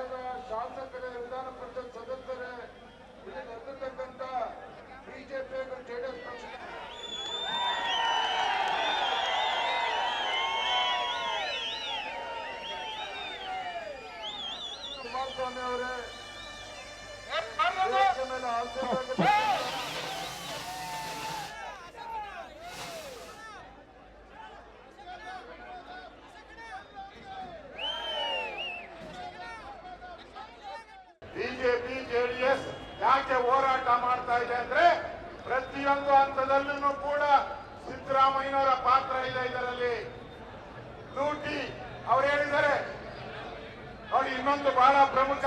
ಪಕ್ಷದ ಶಾಸಕರೇ ವಿಧಾನ ಪರಿಷತ್ ಸದಸ್ಯರೇ ಇಲ್ಲಿ ನಡೆದಿರ್ತಕ್ಕಂಥ ಬಿಜೆಪಿ ಹಾಗೂ ಜೆಡಿಎಸ್ ಪಕ್ಷ ಕುಮಾರಸ್ವಾಮಿ ಅವರೇ ಮೇಲೆ ಆಸೆ ಮಾಡ್ತಾ ಇದೆ ಅಂದ್ರೆ ಪ್ರತಿಯೊಂದು ಹಂತದಲ್ಲೂ ಕೂಡ ಸಿದ್ದರಾಮಯ್ಯನವರ ಪಾತ್ರ ಇದೆ ಇದರಲ್ಲಿ. ಲೂಟಿ, ಅವ್ರು ಹೇಳಿದ್ದಾರೆ. ನೋಡಿ, ಇನ್ನೊಂದು ಬಹಳ ಪ್ರಮುಖ.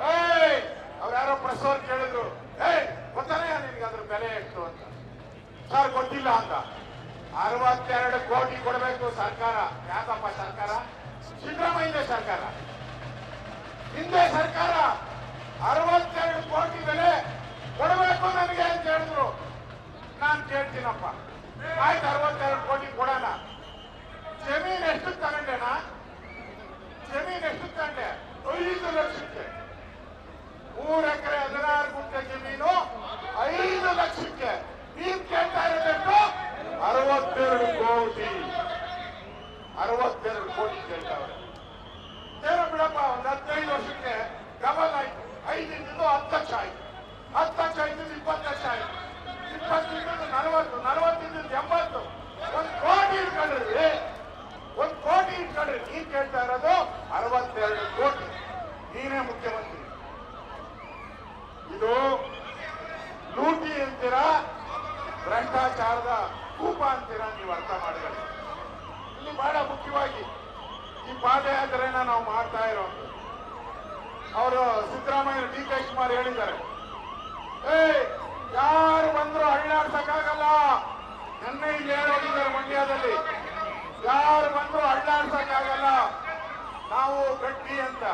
ಏಯ್! ಅವ್ರು ಯಾರೋ ಪ್ರಶ್ನೆ ಕೇಳಿದ್ರು. ಏಯ್, ಗೊತ್ತಾನೆ ನಿನ್ಗೆ ಅದ್ರ ಬೆಲೆ ಎಷ್ಟು ಅಂತ. ಸರ್, ಗೊತ್ತಿಲ್ಲ ಅಂತ. ಅರವತ್ತೆರಡು ಕೋಟಿ ಕೊಡಬೇಕು ಸರ್ಕಾರ. ಯಾಕಪ್ಪ ಸರ್ಕಾರ? ಸಿದ್ದರಾಮಯ್ಯ ಸರ್ಕಾರ. ಹಿಂದೆ ಸರ್ಕಾರ. ಅರವತ್ತೆರಡು ಕೋಟಿ ಬೆಲೆ ಕೊಡಬೇಕು ನನಗೆ ಅಂತ ಹೇಳಿದ್ರು. ನಾನು ಕೇಳ್ತೀನಪ್ಪ. ಆಯ್ತು, ಅರವತ್ತೆರಡು ಕೋಟಿ ಕೊಡೋಣ. ಜಮೀನ್ ಎಷ್ಟು ತಗೊಂಡೆನ? ಜಮೀನ್ ಎಷ್ಟು ತಗೊಂಡೆ? ಐದು ಲಕ್ಷಕ್ಕೆ. ಮೂರು ಎಕರೆ ಹದಿನಾರು ಗುಂಟೆ ಜಮೀನು, ಐದು ಲಕ್ಷಕ್ಕೆ. ನೀನ್ ಕೇಳ್ತಾ ಇರಬೇಕು ಅರವತ್ತೆರಡು ಕೋಟಿ. ಅರವತ್ತೆರಡು ಕೋಟಿ ಕೇಳ್ತಾವ್ರೆ. ಏನೋ ಬಿಡಪ್ಪ, ಒಂದ್ ಹದಿನೈದು ವರ್ಷಕ್ಕೆ ಡಬಲ್ ಆಯ್ತು ಐದಿಂದು ಹತ್ತು ಲಕ್ಷ ಆಯ್ತು ಹತ್ತು ಲಕ್ಷ ಆಯ್ತು ಇಪ್ಪತ್ತು ಲಕ್ಷ ಆಯ್ತು ಇಪ್ಪತ್ತಿಂದ ನಲವತ್ತು ನಲವತ್ತಿಂದ ಎಂಬತ್ತು ಒಂದ್ ಕೋಟಿ ಇಟ್ಕೊಂಡ್ರಿ ಒಂದ್ ಕೋಟಿ ಇಟ್ಕೊಂಡ್ರಿ ನೀನ್ ಕೇಳ್ತಾ ಇರೋದು ಅರವತ್ತೆರಡು ಕೋಟಿ ನೀನೇ ಮುಖ್ಯಮಂತ್ರಿ ಇದು ಲೂಟಿ ಅಂತೀರಾ, ಭ್ರಷ್ಟಾಚಾರದ ಕೂಪ ಅಂತೀರಾ ನೀವು ಅರ್ಥ ಮಾಡಿದ್ರೆ ಇಲ್ಲಿ ಬಹಳ ಮುಖ್ಯವಾಗಿ ಈ ಪಾದಯಾತ್ರೆನ ನಾವು ಮಾಡ್ತಾ ಇರೋದು. ಅವರು ಸಿದ್ದರಾಮಯ್ಯ ಡಿ ಕೆ ಕುಮಾರ್ ಹೇಳಿದ್ದಾರೆ. ಏ ಯಾರು ಬಂದ್ರು ಅಳ್ಳಾಡ್ಸಕ್ಕಾಗಲ್ಲ. ನೆನ್ನೆ ಇಲ್ಲಿ ಮಂಡ್ಯದಲ್ಲಿ. ಯಾರು ಬಂದ್ರು ಅಳ್ಳಾಡ್ಸಕ್ಕಾಗಲ್ಲ. ನಾವು ಗಟ್ಟಿ ಅಂತ.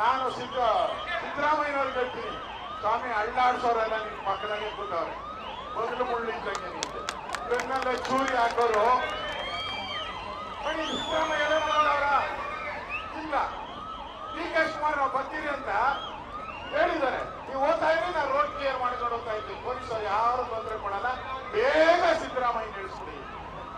ನಾನು ಸಿದ್ದ ಸಿದ್ದರಾಮಯ್ಯನವ್ರು ಸ್ವಾಮಿ ಅಳ್ಳಾಡ್ಸೋರೆಲ್ಲ ನಿಮ್ ಪಕ್ಕದಲ್ಲಿ ಕೂತವ್ರೆ. ಮೊದಲು ಮುಳ್ಳು ಇದ್ದಂಗೆ ಬೆನ್ನಲ್ಲೇ ಚೂರಿ ಹಾಕೋರು. ಮಾಡೋರ ಇಲ್ಲ. ಡಿ ಕೆ ನಾವು ಬರ್ತೀರಿ ಅಂತ ಹೇಳಿದ್ದಾರೆ. ನೀವು ಓದ್ತಾ ಇರಿ ನಾ ರೋಡ್ ಕ್ಲಿಯರ್